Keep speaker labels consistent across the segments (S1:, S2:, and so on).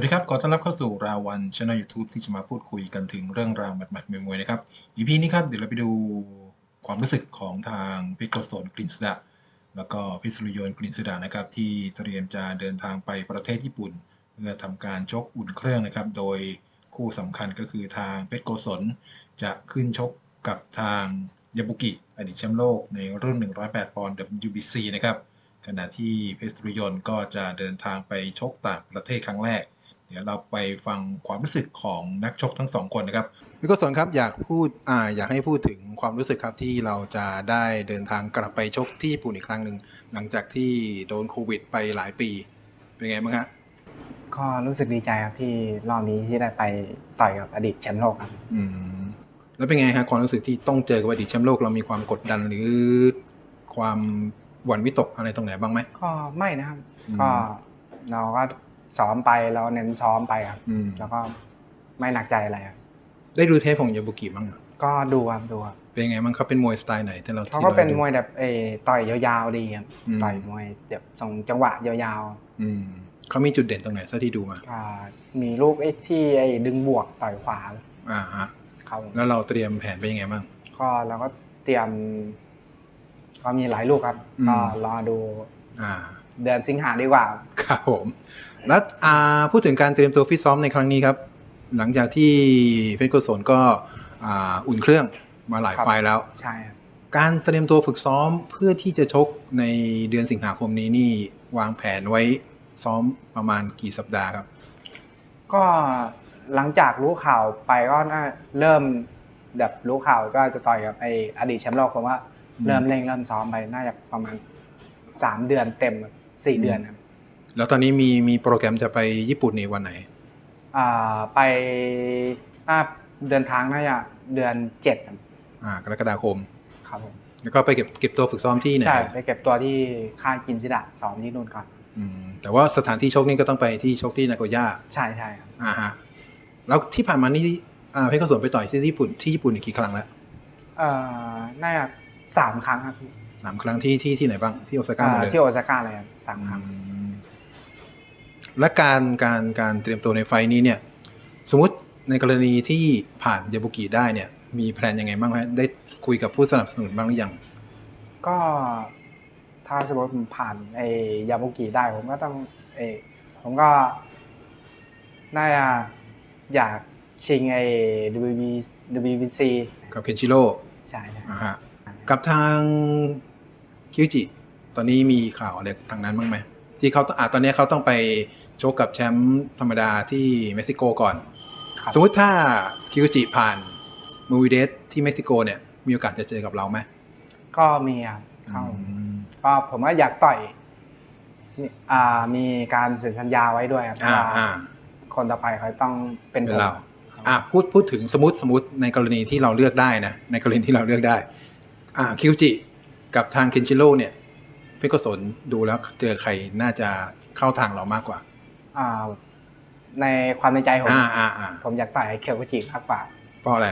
S1: วัสดีครับ ขอต้อนรับเข้าสู่ราวันช่องยูทูบที่จะมาพูดคุยกันถึงเรื่องราวหมัดๆมวยๆนะครับ อีพีนี้ครับ เดี๋ยวเราไปดูความรู้สึกของทางพิโกโซนกลินสดาแล้วก็พิสุริยนต์กลินสดานะครับ ที่เตรียมจะเดินทางไปประเทศญี่ปุ่น เพื่อทำการชกอุ่นเครื่องนะครับ โดยคู่สำคัญก็คือทางเพชรโกศลจะขึ้นชกกับทางยาบุกิอดีตแชมป์โลกในรุ่น 108 ปอนด์ WBC นะครับขณะที่เพชรสุริยนต์ก็จะเดินทางไปชกต่างประเทศครั้งแรก เดี๋ยวเราไปฟังความรู้สึกของนักชกทั้งสองคนนะครับพี่กศลครับอยากพูดอ่าอยากให้พูดถึงความรู้สึกครับที่เราจะได้เดินทางกลับไปชกที่ญี่ปุ่นอีกครั้งหนึ่งหลังจากที่โดนโควิดไปหลายปี เป็นไงบ้างฮะ
S2: ก็รู้สึกดีใจครับที่รอบนี้ที่ได้ไปต่อยกับอดีตแชมป์โลกครับ
S1: อืมแล้วเป็นไงฮะความรู้สึกที่ต้องเจอกับอดีตแชมป์โลกเรามีความกดดันหรือความหวั่นวิตกอะไรตรงไหนบ้างไหม
S2: ก็ไม่นะครับ
S1: อืม
S2: ก็เราก็ ซ้อมไปเราเน้นซ้อมไปครับ
S1: อืม
S2: แล้วก็ไม่หนักใจอะไรครับ
S1: ได้ดูเทปของยาบุกิบ้างอะ
S2: ก็ดูครับดูครับ
S1: เป็นไงบ้างเขาเป็นมวยสไตล์ไหนที่เรา
S2: เขา
S1: ที่
S2: ก็
S1: ร
S2: เป็น
S1: ดู
S2: มวยแบบเออต่อยยาวๆดีครับ
S1: อืม
S2: ต่อยมวยแบบส่งจังหวะยาว
S1: อืมเขามีจุดเด่นตรงไหนเท่าที่ดูมา
S2: ๆอ่ามีลูกไอ้ที่ไอ้ดึงบวกต่อยขวา
S1: อ่าฮะ
S2: เขา
S1: แล้วเราเตรียมแผนไปยังไงบ้าง
S2: ก็เราก็เตรียม ก็มีหลายลูกครับ
S1: อืม
S2: ก็รอดู
S1: อ่า
S2: เดือนสิงหาดีกว่า
S1: ครับผม แล้วอ่าพูดถึงการเตรียมตัวฟิตซ้อมในครั้งนี้ครับ หลังจากที่เพชรโกศลก็อ่าอุ่นเครื่องมาหลาย
S2: ครับ
S1: ไฟล์แล้ว
S2: ใช่ครับ
S1: การเตรียมตัวฝึกซ้อมเพื่อที่จะชกในเดือนสิงหาคมนี้นี่วางแผนไว้ซ้อมประมาณกี่สัปดาห์ครับ
S2: ก็หลังจากรู้ข่าวไปก็น่าเริ่มแบบรู้ข่าวก็จะต่อยกับไออดีตแชมป์โลกผมว่า
S1: อืม
S2: เริ่มเร่งเริ่มซ้อมไปน่าจะประมาณสามเดือนเต็มครับสี่เดือนครับ
S1: แล้วตอนนี้มีมีโปรแกรมจะไปญี่ปุ่นในวันไหน
S2: อ่าไปน่าเดินทางน่าจะเดือนเจ็ดครับ
S1: อ่ากรกฎาคม
S2: ครับผม
S1: แล้วก็ไปเก็บเก็บตัวฝึกซ้อมที่ไหน
S2: ใช่ไปเก็บตัวที่ค่ายกินซิดะซ้อมที่นู่นก่อน
S1: อืมแต่ว่าสถานที่ชกนี่ก็ต้องไปที่ชกที่นาโกย่า
S2: ใช่ใช่ครับ
S1: อ่าฮะแล้วที่ผ่านมานี่อ่าเพชรเกษมไปต่อยที่ญี่ปุ่นที่ญี่ปุ่นอีกกี่ครั้งแล้ว
S2: เอ่อน่าจะสามครั้งครับพี่
S1: สามครั้งที่ที่ที่ไหนบ้างที่โอซาก้าหมด
S2: อ่า
S1: เลย
S2: ที่โอซาก้าเลยครับสามครั้ง
S1: อืม และการการการเตรียมตัวในไฟล์นี้เนี่ยสมมติในกรณีที่ผ่านยาบุกิได้เนี่ย มีแพลนยังไงบ้างฮะได้คุยกับผู้สนับสนุนบ้างหรือยัง
S2: ก็ถ้าสมมติผมผ่านไอ้ยาบุกิได้ ผมก็ต้องเออผมก็น่าจะอยากชิงไอ้ WB WBC
S1: กับเคนชิโร่
S2: ใช่ครับ
S1: อ่าฮะกับทางคิวจิ ตอนนี้มีข่าวอะไรทางนั้นบ้างไหม ที่เขาต้องอ่าตอนนี้เขาต้องไปโชกกับแชมป์ธรรมดาที่เม็กซิโกก่อน
S2: ครับ
S1: สมมติถ้าคิวจิผ่านมูวิเดสที่เม็กซิโกเนี่ยมีโอกาสจะเจอกับเราไหม
S2: ก็มีครับเข้า
S1: อืม
S2: ก็ผมก็อยากต่อยมีอ่ามีการเซ็นสัญญาไว้ด้วยครับ
S1: อ่า
S2: ว่า
S1: อ่า
S2: คนต่อไปเขาต้องเป็น
S1: เป็น
S2: ผม
S1: เรา
S2: ครับ
S1: อะพูดพูดถึงสมมติสมมติในกรณีที่เราเลือกได้นะในกรณีที่เราเลือกได้ อ่าคิวจิกับทางเคนชิโร่เนี่ย พี่ก็สนดูแล้วเจอใครน่าจะเข้าทางเรามากกว่า
S2: อ่า ในความในใจผม
S1: อ่าอ่าอ่า
S2: ผมอยากต่อยเคียวกุจิมากกว่า
S1: เพราะอะไร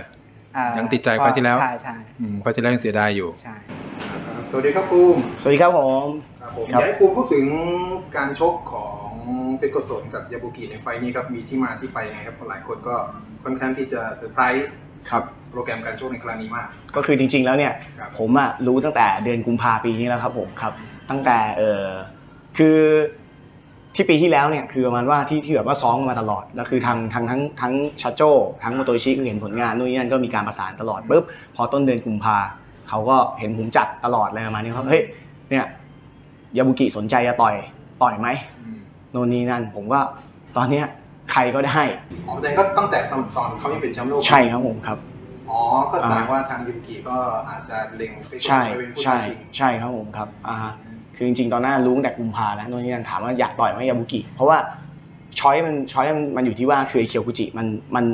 S2: อ่า
S1: ยังติดใจไฟล์ที่แล้ว
S2: ใช่ใช่
S1: อืมไฟล์ที่แล้วยังเสียดายอยู่
S2: ใช่
S1: สวัสดีครับปูม
S3: สวัสดีครับผม
S1: ครับผม
S3: ครั
S1: อบยากให้ปูพูดถึงการชกของเพชรโกศลกับยาบุกิในไฟล์นี้ครับมีที่มาที่ไปยังไงครับเพราะหลายคนก็ค่อนข้างที่จะเซอร์ไพรส์
S3: ครับ
S1: โปรแกรมการชกในครั้งนี้มาก
S3: ก็คือจริง ๆ แล้วเนี่ย
S1: ครับ
S3: ผมอะรู้ตั้งแต่เดือนกุมภาปีนี้แล้วครับผมครับ ตั้งแต่เออคือที่ปีที่แล้วเนี่ยคือประมาณว่าที่ที่แบบว่าซ้อมกันมาตลอดแล้วคือทางทางทั้งทั้งชาโจทั้งโมโตชิคือเห็นผลงานนู่นนี่นั่นก็มีการประสานตลอดปุ๊บพอต้นเดือนกุมภาเขาก็เห็นผมจัดตลอดเลยประมาณนี้ครับเฮ้ยเนี่ยยาบุกิสนใจจะต่อยต่อยไหมโน่นนี่นั่นผมก็ตอนเนี้ยใครก็ได้
S1: อ๋อแต่ก็ตั้งแต่ตอนตอนเขายังเป็นแชมป์โลก
S3: ใช่ครับผมครับ
S1: อ๋อก็แสดงว่าทางยูกิก็อาจจะเล็งไป
S3: ใช่
S1: ไปเป็นผู้
S3: ใช่
S1: ท้าชิง
S3: ใช่ครับผมครับอ่าฮะ คือจริงๆตอนหน้ารู้ตั้งแต่กุมภาแล้วโน่นนี่นั่นถามว่าอยากต่อยไหมยาบุกิ เพราะว่าช้อยมันช้อยมันมันอยู่ที่ว่าคือไอ้เคียวกุจิมันมัน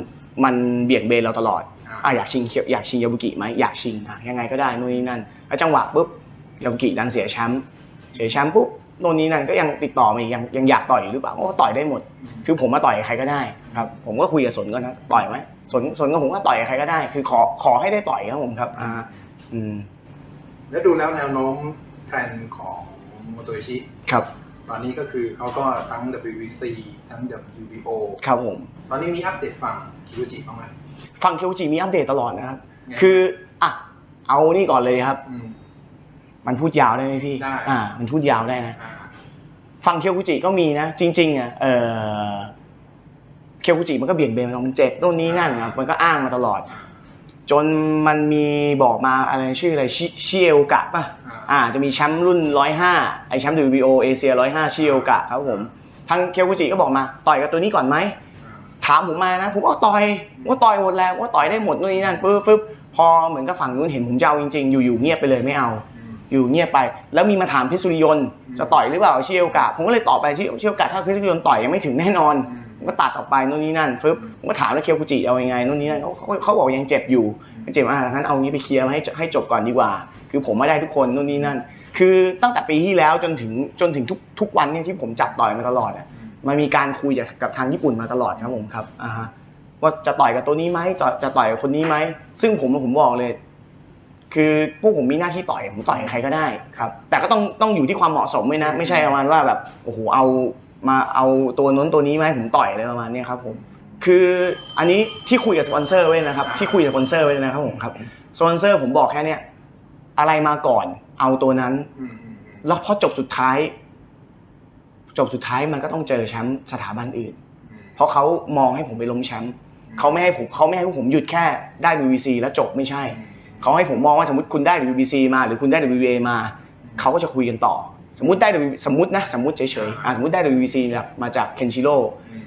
S3: มันเบี่ยงเบนเราตลอดอะอยากชิงเคียวอยากชิงยาบุกิไหมอยากชิงอะยังไงก็ได้โน่นนี่นั่นแล้วจังหวะปุ๊บยาบุกิดันเสียแชมป์เสียแชมป์ปุ๊บโน่นนี่นั่นก็ยังติดต่อมาอีกยังยังอยากต่อยอยู่หรือเปล่าโอ้ต่อยได้หมด คือผมมาต่อยกับใครก็ได้ครับผมก็คุยกับสนก็นะต่อยไหมสนสนก็ผมก็ต่อยกับใครก็ได้ คือขอขอให้ได้ต่อยครับผมครับอ่าอืม
S1: แล้วดูแล้วแนวโน้มแทรนด์ของ โมโตชิ
S3: ครับ
S1: ตอนนี้ก็คือเขาก็ทั้ง WBC ทั้ง WBO
S3: ครับผม
S1: ตอนนี้มีอัปเดตฝั่งคิวจิบ้างไหม
S3: ฟังเคียวจิมีอัปเดตตลอดนะครับ
S1: ไง
S3: คืออะเอานี่ก่อนเลยครับ
S1: ม
S3: มันพูดยาวได้ไหมพี่
S1: ได้
S3: อ่า มันพูดยาวได้นะ
S1: อ่า
S3: ฟังเคียวกุจิก็มีนะ จริงๆอะเออเคียวกุจิมันก็เบี่ยงเบนมาตรงมันเจ็บโน่นนี้นั่นครับมันก็อ้างมาตลอด จนมันมีบอกมาอะไรชื่ออะไรชิชิเอลกะป่ะ
S1: อ่า
S3: อ่าจะมีแชมป์รุ่น 105 ไอแชมป์ WBO เอเชีย 105 ชิเอลกะครับผมทางเคียวกุจิก็บอกมาต่อยกับตัวนี้ก่อนไหม
S1: อ่า
S3: ถามผมมานะ ผมก็ต่อยผมก็ต่อยหมดแล้วผมก็ต่อยได้หมดนู่นนี่นั่นปึ๊บฟึบพอเหมือนกับฝั่งนู้นเห็นผมจะเอาจริงๆ อยู่ๆเงียบไปเลยไม่เอา
S1: อืม
S3: อยู่เงียบไป แล้วมีมาถามพิสุริยนต์
S1: อืม
S3: จะต่อยหรือเปล่าเชียวกะผมก็เลยตอบไปที่เชียวกะถ้าพิสุริยนต์ต่อยยังไม่ถึงแน่นอน
S1: อืม
S3: ผม ก็ตัดออกไปนู่นนี่นั่นฟึบผมก็ถามแล้วเคียวกุจิเอายังไงนู่นนี่นั่นเขาเขาบอกยังเจ็บอยู่ยังเจ็บอะงั้นเอางี้ไปเคลียร์ให้ให้จบก่อนดีกว่า คือผมไม่ได้ทุกคนนู่นนี่นั่น คือตั้งแต่ปีที่แล้วจนถึงจนถึงทุกทุกวันเนี่ยที่ผมจัดต่อยมาตลอดอะมันมีการคุยกับทางญี่ปุ่นมาตลอดครับผมครับอ่าฮะว่าจะต่อยกับตัวนี้ไหมจะจะต่อยกับคนนี้ไหมซึ่งผมผมบอกเลย คือพวกผมมีหน้าที่ต่อยผมต่อยใครก็ได้ครับ แต่ก็ต้องต้องอยู่ที่ความเหมาะสมด้วยนะ ไม่ใช่ประมาณว่าแบบโอ้โหเอา มาเอาตัวนู้นตัวนี้ไหมาให้ผมต่อยอะไรประมาณเนี้ยครับผมคืออันนี้ที่คุยกับสปอนเซอร์ไว้นะครับที่คุยกับสปอนเซอร์ไว้นะครับผมครับสปอนเซอร์ผมบอกแค่เนี้ยอะไรมาก่อนเอาตัวนั้น
S1: อืมอืมอืม
S3: แล้วพอจบสุดท้าย จบสุดท้ายมันก็ต้องเจอแชมป์สถาบันอื่น
S1: อืม
S3: เพราะเขามองให้ผมไปล้มแชมป์เขาไม่ให้ผมเขาไม่ให้พวกผมหยุดแค่ได้ WBC แล้วจบไม่ใช่
S1: อืม
S3: เขาให้ผมมองว่าสมมติคุณได้ WBC มา หรือคุณได้ WBA มาเขาก็จะคุยกันต่อ สมมติได้ W สมมตินะสมมติเฉยๆอะสมมติได้ WBC แบบมาจากเคนชิโร่
S1: อืม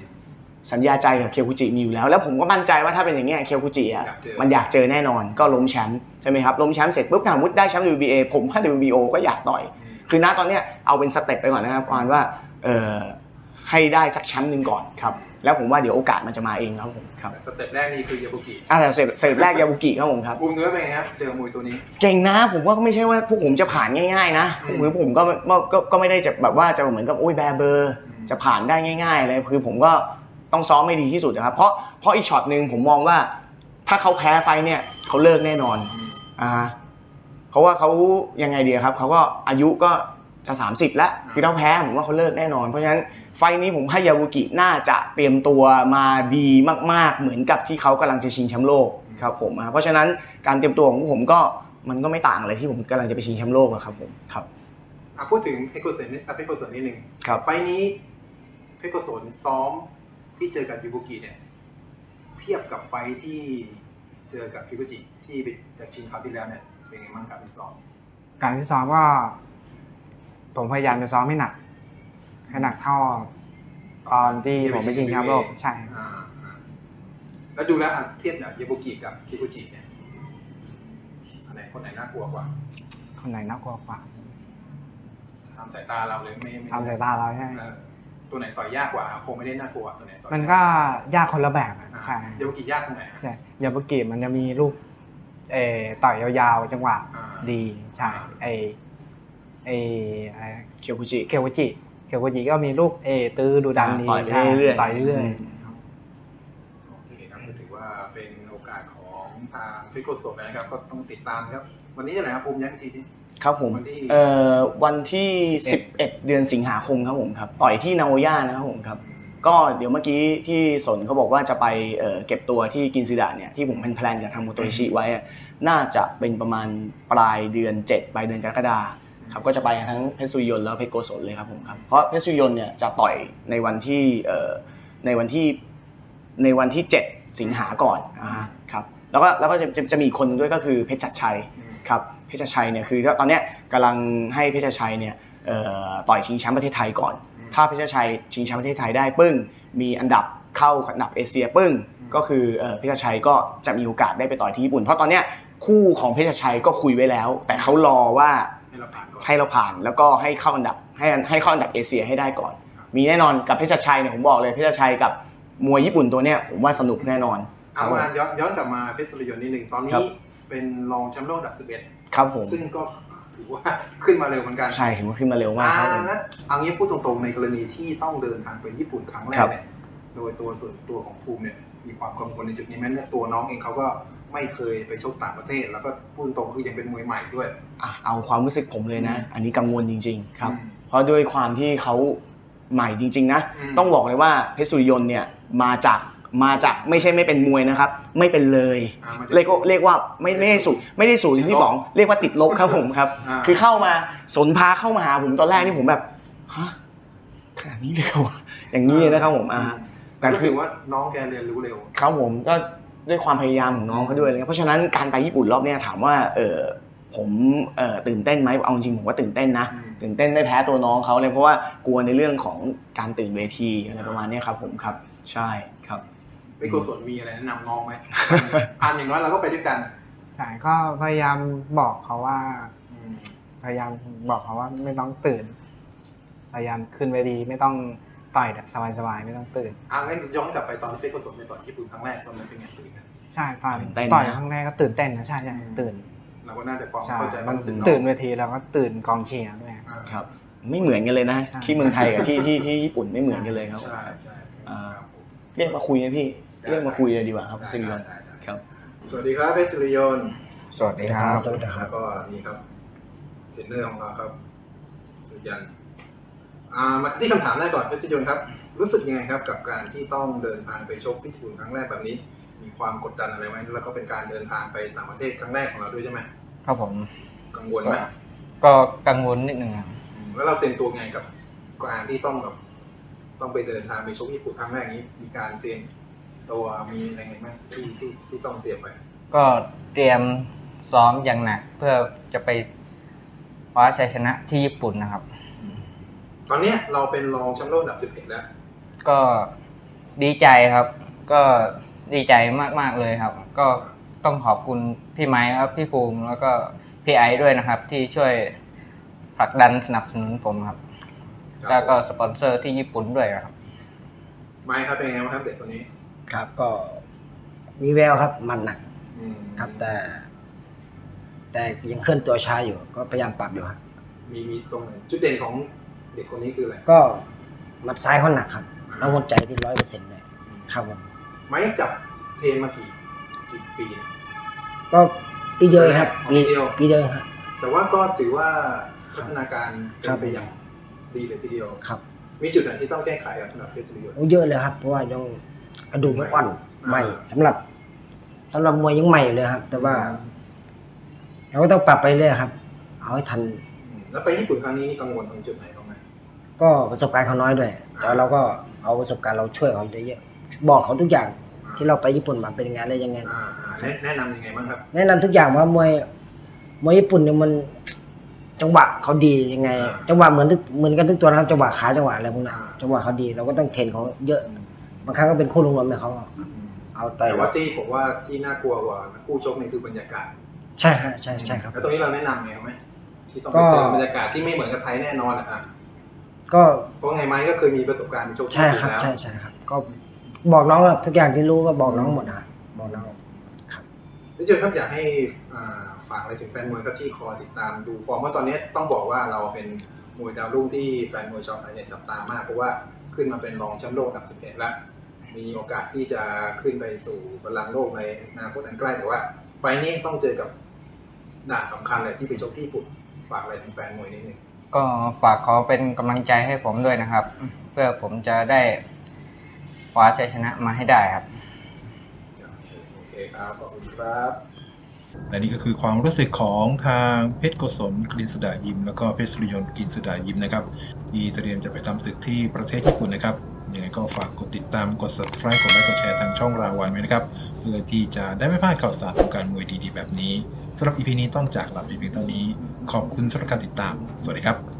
S3: สัญญาใจกับเคียวคุจิมีอยู่แล้ว แล้วผมก็มั่นใจว่าถ้าเป็นอย่างเงี้ยเคียวคุจิอะ
S1: อยากเจอ
S3: มันอยากเจอแน่นอนก็ล้มแชมป์ใช่ไหมครับล้มแชมป์เสร็จปุ๊บถ้าสมมติได้แชมป์ WBA ผมถ้า WBO ก็อยากต่อย
S1: อืม
S3: คือณตอนเนี้ยเอาเป็นสเต็ปไปก่อนนะครับประมาณว่าเอ่อให้ได้สักแชมป์หนึ่งก่อนครับ แล้วผมว่าเดี๋ยวโอกาสมันจะมาเองครับผมครับ
S1: แต่สเต็ปแรกนี่คือยาบุกิ
S3: อ่าแต่เสร็จเสร็จแรกยาบุกิครับผมครับ
S1: ภูมิเนื้อเป็นไงครับเจอมวยตัวนี้
S3: เก่งนะ ผมว่าก็ไม่ใช่ว่าพวกผมจะผ่านง่ายๆนะ
S1: อืม
S3: คือผมก็ก็ก็ก็ไม่ได้จะแบบว่าจะเหมือนกับโอ้ยแบร์เบอร์
S1: อืม
S3: จะผ่านได้ง่ายๆเลยคือผมก็ต้องซ้อมไม่ดีที่สุดนะครับเพราะเพราะอีกช็อตหนึ่งผมมองว่า ถ้าเขาแพ้ไฟท์เนี่ยเขาเลิกแน่นอน
S1: อืม
S3: อ่าฮะเพราะว่าเขายังไงดีครับเขาก็อายุก็ จะ 30 แล้วคือถ้าแพ้ผมว่าเขาเลิกแน่นอน เพราะฉะนั้นไฟล์นี้ผมให้ยาวุกิน่าจะเตรียมตัวมาดีมาก ๆ เหมือนกับที่เขากำลังจะชิงแชมป์โลกครับผมอ่าเพราะฉะนั้นการเตรียมตัวของผมก็มันก็ไม่ต่างอะไรที่ผมกำลังจะไปชิงแชมป์โลกอะครับผมครับ
S1: อะพูดถึงเพชรโกศลนิดอะเพชรโกศลนิดนึง
S3: ครับ
S1: ไฟล์นี้เพชรโกศลซ้อมที่เจอกับยูบุกิเนี่ยเทียบกับไฟล์ที่เจอกับพิกุจิที่ไปจากชิงคราวที่แล้วเนี่ยเป็นไงบ้างการฟิตซ้อม
S2: การที่ซ้อมก็ ผมพยายามจะซ้อมให้หนัก ให้หนักเท่าตอนที่ผมไปชิงแชมป์โลกใช่
S1: อ่าอ่าแล้วดูแล้วอะเทียบเนี่ยยูบุกิกับพิกุจิเนี่ยอันไหนคนไหนน่ากลัวกว่า
S2: คนไหนน่ากลัวกว่า
S1: ตามสายตาเราเลยไม่ไม่
S2: ตามสายตาเราใช่ไหม
S1: เออตัวไหนต่อยยากกว่าคงไม่ได้น่ากลัวตัวไหนต่อย
S2: มันก็ยากคนละแบบอะ
S1: อ่า
S2: ใช่
S1: ยูบุกิยากตรงไหน
S2: ใช่ยาบุกิมันจะมีลูกเออต่อยยาวๆจังหวะ
S1: อ่า
S2: ดีใช่
S1: อ่า
S2: ไอ ไออะไรนะ
S3: เคียวคุจิ
S2: เคียวกุจิเคียวกุจิก็มีลูกเออตื้อดูดันดี
S3: ต่อยไป
S2: ใช่
S3: เรื่อยๆ
S2: ต่อยเรื่อย
S3: อืม
S1: โอเคครับก็ถือว่าเป็นโอกาสของทางพิโกโซนะครับก็ต้องติดตามครับ วันนี้จะไหนครับภูมิย้ำอีกทีนี้
S3: ครับผม
S1: วันที่
S3: เอ่อวันที่
S2: 11
S3: 11 เดือนสิงหาคมครับผมครับต่อยที่นาโกย่านะครับผมครับก็เดี๋ยวเมื่อกี้ที่สนเขาบอกว่าจะไปเอ่อเก็บตัวที่กินซิดะเนี่ยที่ผมเป็นแพลนกับทางโมโตริชิไว้อะน่าจะเป็นประมาณปลายเดือน 7 ปลายเดือนกรกฎาค รับก็จะไปทั้งเพชรสุริยนต์แล้วเพชรโกศลเลยครับผมครับเพราะเพชรสุริยนต์เนี่ยจะต่อยในวันที่เอ่อในวันที่ในวันที่ 7 สิงหาก่อนอ่าครับแล้วก็แล้วก็จะจะจะมีอีกคนหนึ่งด้วยก็คือเพชรจัดชัย
S1: อืม
S3: ครับเพชรชัยเนี่ยคือตอนเนี้ยกำลังให้เพชรชัยเนี่ยเอ่อต่อยชิงแชมป์ประเทศไทยก่อน ถ้าเพชรชัยชิงแชมป์ประเทศไทยได้ปึ้ง มีอันดับเข้าอันดับเอเชียปึ้ง ก็คือเอ่อเพชรชัยก็จะมีโอกาสได้ไปต่อยที่ญี่ปุ่น เพราะตอนเนี้ยคู่ของเพชรชัยก็คุยไว้แล้ว แต่เขารอว่า
S1: ให้เราผ่านก่อน
S3: ให้เราผ่านแล้วก็ให้เข้าอันดับให้ให้เข้าอันดับเอเชียให้ได้ก่อนมีแน่นอนกับเพชรชัยเนี่ยผมบอกเลยเพชรชัยกับมวยญี่ปุ่นตัวเนี้ยผมว่าสนุกแน่นอนค
S1: เอา
S3: รับผม
S1: มาย้อนย้อนกลับมาเพชรสุริยนต์นิดหนึ่งตอน
S3: ครั
S1: นี้
S3: บ
S1: เป็นรองแชมป์โลกอันดับ
S3: ครับผม
S1: 11ซึ่งก็ถือว่า ขึ้นมาเร็วเหมือนกัน
S3: ใช่ถือว่าขึ้นมาเร็วมาก
S1: อ่า
S3: ครับผม
S1: นั้นเอางี้พูดตรงๆในกรณีที่ต้องเดินทางไปญี่ปุ่นครั้งแร
S3: ครั
S1: ก
S3: บ
S1: เนี่ยโดยตัวส่วนตัวของภูมิเนี่ยมีความกังวลในจุดนี้ไหมเนี่ยตัวน้องเองเขาก็ ไม่เคยไปชกต่างประเทศ แล้วก็พูดตรงคือยังเป็นมวยใหม่ด้วย
S3: อะเอาความรู้สึกผมเลยนะ อันนี้กังวลจริง ๆ ครับ
S1: อืม
S3: เพราะด้วยความที่เขาใหม่จริง ๆ นะ
S1: อืม
S3: ต้องบอกเลยว่าเพชรสุริยนต์เนี่ยมาจากมาจากไม่ใช่ไม่เป็นมวยนะครับ ไม่เป็นเลย
S1: อ่ามันจะ
S3: เรียกว่าเรียกว่าไม่ไม่ได้สูไม่ได้สูอย่างที่บอกเรียกว่าติดลบครับผมครับ
S1: อ่า
S3: คือเข้ามาสนพาเข้ามาหาผมตอนแรกนี่ผมแบบฮะขนาดนี้เลยเหรอวะอย่างนี้เลยนะครับผมอ่า
S1: แต่ก็ถือว่าน้องแกเรียนรู้เร็ว
S3: ครับผมก็ ด้วยความพยายามของน้องเขาด้วยเลยเพราะฉะนั้นการไปญี่ปุ่นรอบเนี้ยถามว่าเออผมเออตื่นเต้นไหมเอาจริงๆผมว่าตื่นเต้นนะ
S1: อืม
S3: ตื่นเต้นไม่แพ้ตัวน้องเขาเลยเพราะว่ากลัวในเรื่องของการตื่นเวทีอะไรประมาณเนี้ยครับผมครับใช่ครับ
S1: ไม่โกศลมีอะไรแนะนำน้องไหมอ่านอย่างน้อยเราก็ไปด้วยกัน
S2: ใช่ก็พยายามบอกเขาว่า
S1: อืม
S2: พยายามบอกเขาว่าไม่ต้องตื่น พยายามขึ้นเวทีไม่ต้อง ต่อยแบบสบายๆไม่ต้องตื่น
S1: อะงั้นย้อนกลับไปตอนที่เป็นโกศลไปต่อยญี่ปุ่นครั้งแรกตอนนั้นเป็นไงตื่นกัน
S2: ใช่ตอน
S3: ตื่นเต้นนะ
S2: ต่อยครั้งแรกก็ตื่นเต้นนะใช่ใช่ตื่น
S1: เราก็น่าจะความ
S2: ใช่
S1: เข้าใจ
S2: มัน
S1: รู้สึก
S2: ตื่นเวทีแล้วก็ตื่นกองเชียร์ด้วย
S1: อ่า
S3: ครับ ไม่เหมือนกันเลยนะ
S2: ใช่
S3: ที่เมืองไทยกับที่ที่ที่ญี่ปุ่นไม่เหมือนกันเลยครับ
S1: ใช่ใช่
S3: อ่า
S1: ครับผม
S3: เรียกมาคุยนะพี่เรียกมาคุยเลยดีกว่าครับซิงยอน
S1: ได้ได้ได้
S3: ครับ
S1: สวัสดีครับเพชรสุริยนต์
S2: สวัสดีครับ
S4: สวัสดีครั
S1: แล้
S4: บ
S1: วก็นี่ครับเทรนเนอร์ของเราครับสุริยันต์อ่า มาที่คำถามแรกก่อนเพชรสุริยนต์ครับ รู้สึกยังไงครับกับการที่ต้องเดินทางไปชกที่ญี่ปุ่นครั้งแรกแบบนี้ มีความกดดันอะไรไหมแล้วก็เป็นการเดินทางไปต่างประเทศครั้งแรกของเราด้วยใช่ไหม
S4: ครับผม
S1: กังวลไหม
S4: ก็กังวลนิดนึงครับ
S1: อืมแล้วเราเตรียมตัวไงกับการที่ต้องแบบต้องไปเดินทางไปชกญี่ปุ่นครั้งแรกนี้ มีการเตรียมตัวมีอะไรไงบ้างที่ที่ที่ต้องเตรียมไป
S4: ก็เตรียมซ้อมอย่างหนัก เพื่อจะไปคว้าชัยชนะที่ญี่ปุ่นนะครับ
S1: ตอนเนี้ยเราเป็นรองแชมป์โลกอันดับ11แล้ว
S4: ก็ดีใจครับ ก็ดีใจมากๆเลยครับ ก็ต้องขอบคุณพี่ไม้ครับพี่ภูมิแล้วก็พี่ไอซ์ด้วยนะครับ ที่ช่วยผลักดันสนับสนุนผมครับแล้วก็สปอนเซอร์ที่ญี่ปุ่นด้วยครับ
S1: ไม้ครับเป็นไงบ้างครับเด็กคนนี้
S5: ครับก็มีแววครับหมันหนัก
S1: อืม
S5: ครับแต่ แต่ยังเคลื่อนตัวช้าอยู่ ก็พยายามปรับอยู่ครับ
S1: มีมีตรงไหนจุดเด่นของ เด็กคนนี้คืออะไร
S5: ก็หมัดซ้ายเขาหนักครับแล้วหัวใจที่ร้อยเปอร์เซ็นต์เลยครับผม
S1: ไม้จับเทรนมากี่กี่ปีเนี่ย
S5: ก็ปีเดียวเองครับ
S1: ปีเดียว
S5: ปีเดียวเองครับ
S1: แต่ว่าก็ถือว่าพัฒนาการเป็
S5: ครั
S1: น
S5: บ
S1: ไปอย่างดีเลยทีเดียว
S5: ครับ
S1: มีจุดไหนที่ต้องแก้ไขครับสำหรับเพชรสุริยนต์
S5: โอ้เยอะเลยครับ เพราะว่ายังกระดูกยังอ่อน
S1: อ่า
S5: ใหม่สำหรับสำหรับมวยยังใหม่อยู่เลยครับ แต่ว่าเราก็ต้องปรับไปเรื่อยครับ เอาให้ทัน
S1: อืมแล้วไปญี่ปุ่นครั้งนี้นี่กังวลตรงจุดไหนบ้างไหม
S5: ก็ประสบการณ์เขาน้อยด้วย แต่เราก็เอาประสบการณ์เราช่วยเขาเยอะๆบอกเขาทุกอย่างที่เราไปญี่ปุ่นมาเป็นยังไงอะไรยังไง
S1: อ่าอ่าแนะแนะนำยังไงบ้างครับ
S5: แนะนำทุกอย่างว่ามวยมวยญี่ปุ่นเนี่ยมันจังหวะเขาดียังไง
S1: อ่า
S5: จังหวะเหมือนทุกเหมือนกันทุกตัวนะครับจังหวะขาจังหวะอะไรพวกนั้น
S1: อ่า
S5: จังหวะเขาดีเราก็ต้องเทรนเขาเยอะบางครั้งก็เป็นคู่ลงรวมให้เขาเอาต่อย
S1: แต่ว่าที่ผมว่าที่น่ากลัวกว่าคู่ชกนี่คือบรรยากาศ
S5: ใช่ฮะใช่ใช่ครับ
S1: แล้วตรงนี้เราแนะนำไงไหมที่ต้อง
S5: ก็
S1: ไปเจอบรรยากาศที่ไม่เหมือนกับไทยแน่นอนอะอะ
S5: ก็
S1: เพราะไงไม้ก็เคยมีประสบการณ์ไปชกที่
S5: ใช่
S1: ญี่
S5: ค
S1: ปุ่
S5: รับ
S1: นแล้ว
S5: ใช่ใช่ครับ ก็บอกน้องครับทุกอย่างที่รู้ก็บอกน้องหมดนะครับบอกน้อง
S1: พี่เจอครับอยากให้อ่าฝากอะไรถึงแฟนมวยครับที่คอยติดตามดูฟอร์มเพราะตอนนี้ต้องบอกว่าเราเป็นมวยดาวรุ่งที่แฟนมวยชาวไทยเนี่ยจับตามากเพราะว่าขึ้นมาเป็นรองแชมป์โลกอันดับ11แล้วมีโอกาสที่จะขึ้นไปสู่บัลลังก์โลกในอนาคตอันใกล้แต่ว่า ไฟล์นี้ต้องเจอกับด่านสำคัญเลยที่ไปชกที่ญี่ปุ่นฝากอะไรถึงแฟนมวยนิดนึง
S4: ก็ฝากขอเป็นกำลังใจให้ผมด้วยนะครับ เพื่อผมจะได้คว้าชัยชนะมาให้ได้ครับ
S1: โอเคครับ ขอบคุณครับ
S6: และนี่ก็คือความรู้สึกของทางเพชรโกศลกลินสดายิม แล้วก็เพชรสุริยนต์กลินสดายิมนะครับที่เตรียมจะไปทำศึกที่ประเทศญี่ปุ่นนะครับยังไงก็ฝากกดติดตามกด subscribe กดไลค์กดแชร์ทางช่องราวันไว้นะครับ เพื่อที่จะได้ไม่พลาดข่าวสารของการมวยดีๆ แบบนี้สำหรับ EP นี้ต้องจากลาไปเพียงเท่านี้ ขอบคุณสำหรับการติดตาม สวัสดีครับ